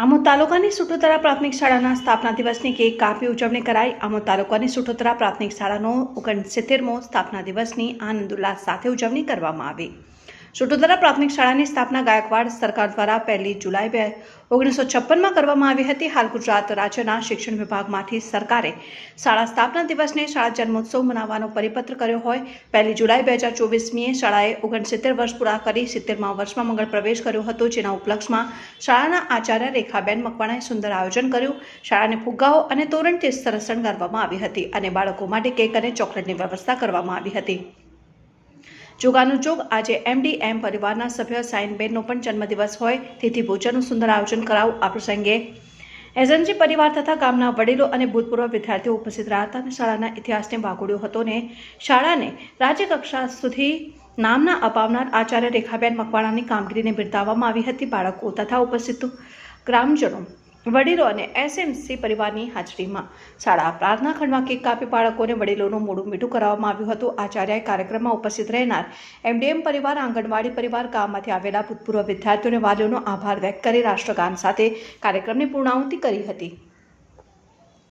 આમોદ તાલુકાની સુટોતરા પ્રાથમિક શાળાના સ્થાપના દિવસની કેક કાપી ઉજવણી કરાઈ. આમોદ તાલુકાની સુટોતરા પ્રાથમિક શાળાનો ઓગણસિત્તેરમો સ્થાપના દિવસની આનંદ ઉલ્લાસ સાથે ઉજવણી કરવામાં આવી. સુટોતરા પ્રાથમિક શાળાની સ્થાપના ગાયકવાડ સરકાર દ્વારા પહેલી જુલાઈ બે ઓગણીસો છપ્પનમાં કરવામાં આવી હતી. હાલ ગુજરાત રાજ્યના શિક્ષણ વિભાગમાંથી સરકારે શાળા સ્થાપના દિવસને શાળા જન્મોત્સવ મનાવવાનો પરિપત્ર કર્યો હોય. પહેલી જુલાઈ બે હજાર ચોવીસમીએ શાળાએ ઓગણસિત્તેર વર્ષ પૂરા કરી સિત્તેરમાં વર્ષમાં મંગળ પ્રવેશ કર્યો હતો, જેના ઉપલક્ષમાં શાળાના આચાર્ય રેખાબેન મકવાણાએ સુંદર આયોજન કર્યું. શાળાને ફુગ્ગાઓ અને તોરણથી સરસ શણગારવામાં આવી હતી અને બાળકો માટે કેક અને ચોકલેટની વ્યવસ્થા કરવામાં આવી હતી. જોગાનું જોગ આજે એમડી એમ પરિવારના સભ્ય સાઈનબેનનો પણ જન્મદિવસ હોય. તેથી ભોજનનું સુંદર આયોજન કરાવું આ પ્રસંગે. એસએનજી પરિવાર તથા ગામના વડીલો અને ભૂતપૂર્વ વિદ્યાર્થીઓ ઉપસ્થિત રહ્યા હતા અને શાળાના ઇતિહાસને વાગોડ્યો હતો ને શાળાને રાજ્યકક્ષા સુધી નામના અપાવનાર આચાર્ય રેખાબેન મકવાણાની કામગીરીને બિરદાવવામાં આવી હતી. બાળકો તથા ઉપસ્થિત ગ્રામજનો વડીલો અને એસએમસી પરિવારની હાજરીમાં શાળા પ્રાર્થના ખંડમાં કેક કાપી બાળકોને વડીલોનું મોઢું મીઠું કરાવવામાં આવ્યું હતું. આચાર્યએ કાર્યક્રમમાં ઉપસ્થિત રહેનાર એમડીએમ પરિવાર, આંગણવાડી પરિવાર, ગામમાંથી આવેલા ભૂતપૂર્વ વિદ્યાર્થીઓને વાલીઓનો આભાર વ્યક્ત કરી રાષ્ટ્રગાન સાથે કાર્યક્રમની પૂર્ણાહુતિ કરી હતી.